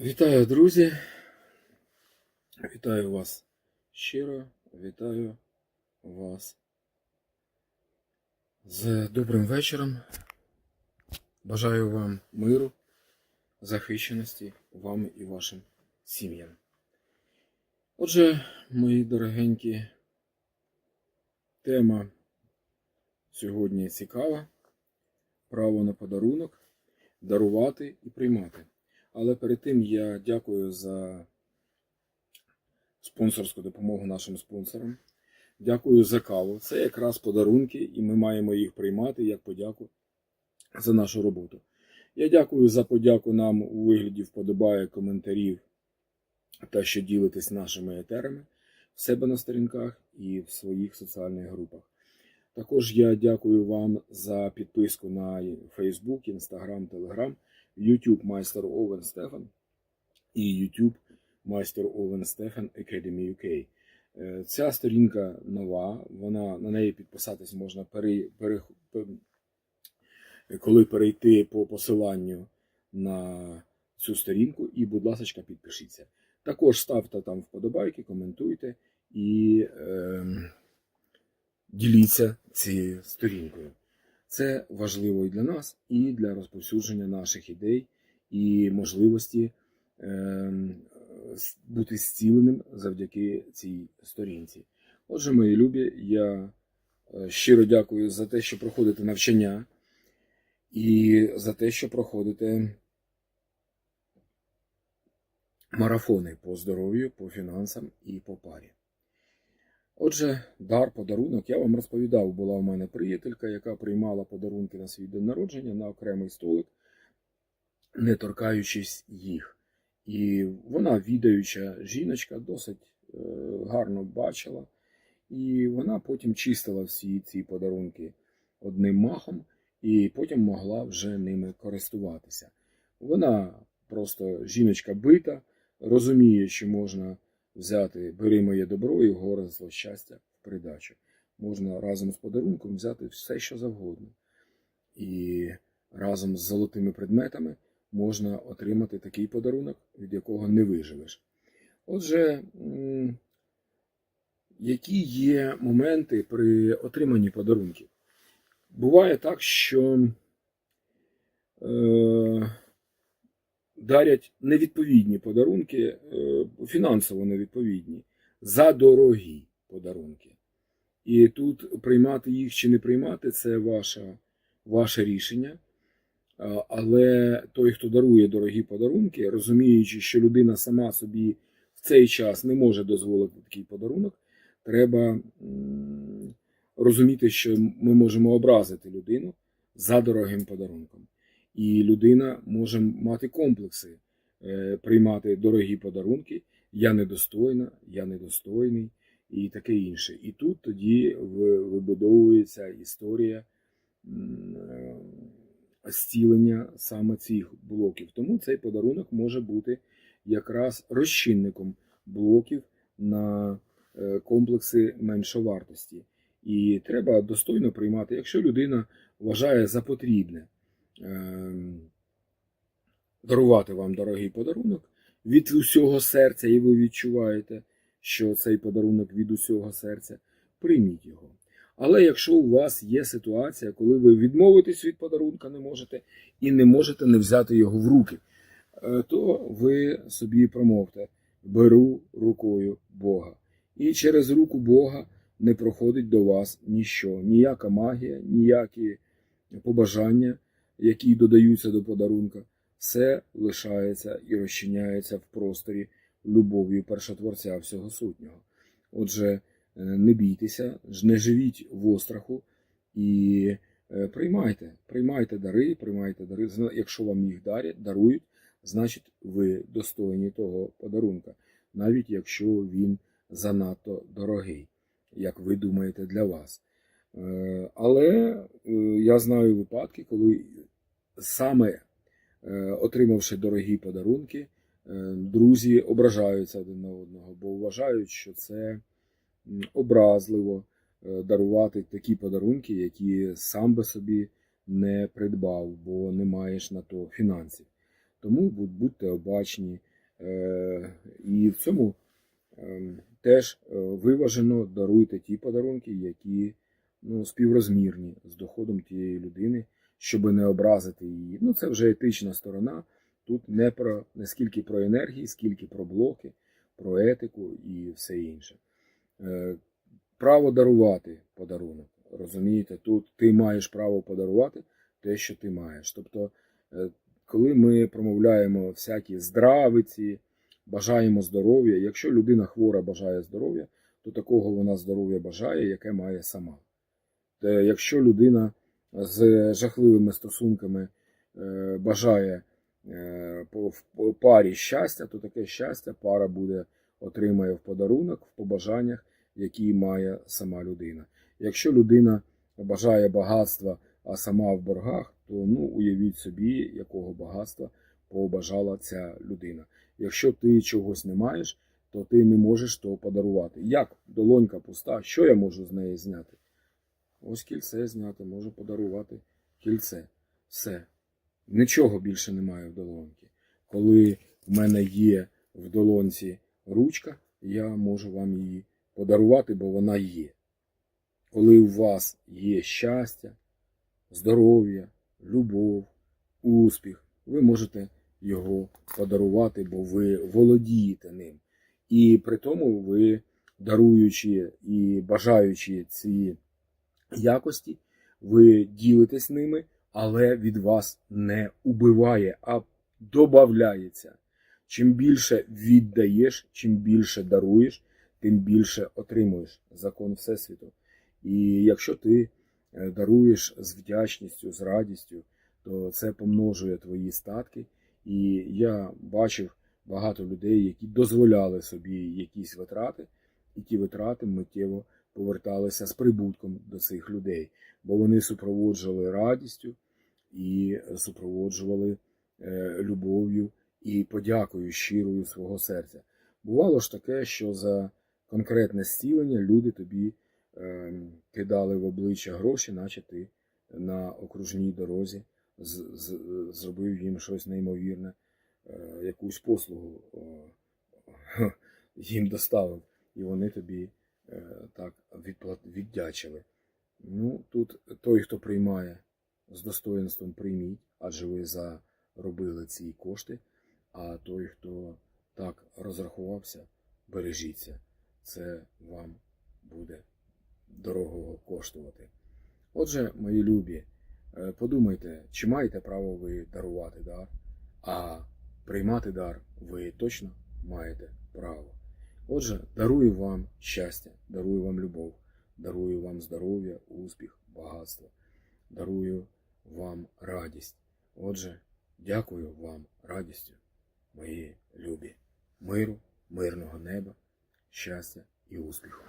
Вітаю, друзі. Вітаю вас щиро. Вітаю вас з добрим вечором. Бажаю вам миру, захищеності вам і вашим сім'ям. Отже, мої дорогенькі, тема сьогодні цікава. Право на подарунок, дарувати і приймати. Але перед тим я дякую за спонсорську допомогу нашим спонсорам. Дякую за каву. Це якраз подарунки, і ми маємо їх приймати як подяку за нашу роботу. Я дякую за подяку нам у вигляді вподобає коментарів та що ділитесь нашими етерами в себе на сторінках і в своїх соціальних групах. Також я дякую вам за підписку на Facebook, Instagram, Telegram. YouTube Майстер Овен Стефан і YouTube Майстер Овен Стефан Academy UK. Е, Ця сторінка нова, вона на неї підписатись можна пере, пере, пер- коли перейти по посиланню на цю сторінку, і, будь ласка, підпишіться. Також ставте там вподобайки, коментуйте і е, діліться цією сторінкою. Це важливо і для нас, і для розповсюдження наших ідей і можливості ем, бути зціленим завдяки цій сторінці. Отже, мої любі, я е, щиро дякую за те, що проходите навчання, і за те, що проходите марафони по здоров'ю, по фінансам і по парі. Отже, дар, подарунок. Я вам розповідав, була у мене приятелька, яка приймала подарунки на свій день народження на окремий столик, не торкаючись їх. І вона, відаюча жіночка, досить е, гарно бачила. І вона потім чистила всі ці подарунки одним махом, і потім могла вже ними користуватися. Вона просто жіночка бита, розуміє, що можна взяти бери моє добро і горе зло щастя в придачу. Можна разом з подарунком взяти все, що завгодно. І разом з золотими предметами можна отримати такий подарунок, від якого не виживеш. Отже, які є моменти при отриманні подарунків? Буває так, що е, дарять невідповідні подарунки, е, фінансово невідповідні, за дорогі подарунки. І тут приймати їх чи не приймати це ваше, ваше рішення. Але той, хто дарує дорогі подарунки, розуміючи, що людина сама собі в цей час не може дозволити такий подарунок, треба розуміти, що ми можемо образити людину за дорогим подарунком. І людина може мати комплекси, е, приймати дорогі подарунки. Я недостойна, я недостойний і таке інше. І тут тоді вибудовується історія е, зцілення саме цих блоків. Тому цей подарунок може бути якраз розчинником блоків на е, комплекси меншовартості. І треба достойно приймати, якщо людина вважає за потрібне дарувати вам дорогий подарунок від усього серця, і ви відчуваєте, що цей подарунок від усього серця, прийміть його. Але якщо у вас є ситуація, коли ви відмовитись від подарунка не можете і не можете не взяти його в руки, е, то ви собі промовте: беру рукою Бога. І через руку Бога не проходить до вас ніщо, ніяка магія, ніякі побажання, які додаються до подарунка. Все лишається і розчиняється в просторі любов'ю першотворця всього сутнього. Отже, е, не бійтеся, не живіть в остраху і е, приймайте, приймайте дари, приймайте дари. Якщо вам їх дарять, дарують, значить ви достойні того подарунка, навіть якщо він занадто дорогий, як ви думаєте для вас. Е, Але я знаю випадки, коли саме е, отримавши дорогі подарунки, е, друзі ображаються один на одного, бо вважають, що це образливо е, дарувати такі подарунки, які сам би собі не придбав, бо не маєш на то фінансів. Тому будьте обачні, І в цьому теж виважено даруйте ті подарунки, які ну, співрозмірні з доходом тієї людини, щоб не образити її. Ну, це вже етична сторона. Тут не про не скільки про енергії, скільки про блоки, про етику і все інше. Е, Право дарувати подарунок. Розумієте, тут ти маєш право подарувати те, що ти маєш. Тобто, е, коли ми промовляємо всякі здравиці, бажаємо здоров'я, якщо людина хвора бажає здоров'я, то такого вона здоров'я бажає, яке має сама. Та якщо людина з жахливими стосунками е, бажає е, в парі щастя, то таке щастя пара буде отримає в подарунок, в побажаннях, які має сама людина. Якщо людина бажає багатства, а сама в боргах, то ну уявіть собі, якого багатства побажала ця людина. Якщо ти чогось не маєш, то ти не можеш того подарувати. Як долонька пуста, що я можу з неї зняти? Ось кільце зняти, можу подарувати кільце. Все. Нічого більше немає в долоньці. Коли в мене є в долонці ручка, я можу вам її подарувати, бо вона є. Коли у вас є щастя, здоров'я, любов, успіх, ви можете його подарувати, бо ви володієте ним. І при тому ви, даруючи і бажаючи ці якості, ви ділитесь ними, але від вас не убиває, а додається. Чим більше віддаєш, чим більше даруєш, тим більше отримуєш закон Всесвіту. І якщо ти е, даруєш з вдячністю, з радістю, то це помножує твої статки. І я бачив багато людей, які дозволяли собі якісь витрати, і ті витрати миттєво поверталися з прибутком до цих людей, бо вони супроводжували радістю і супроводжували е, любов'ю і подякою щирою свого серця. Бувало ж таке, що за конкретне зцілення люди тобі е, кидали в обличчя гроші, наче ти на окружній дорозі зробив їм щось неймовірне, е, якусь послугу їм доставив, і вони тобі так відплат, віддячили. Ну, тут той, хто приймає з достоинством, прийміть, адже ви заробили ці кошти, а той, хто так розрахувався, бережіться. Це вам буде дорого коштувати. Отже, мої любі, е, подумайте, чи маєте право ви дарувати дар, а приймати дар ви точно маєте право. Отже, дарую вам щастя, дарую вам любов, дарую вам здоров'я, успіх, багатство, дарую вам радість. Отже, дякую вам радістю, мої любі, миру, мирного неба, щастя і успіху.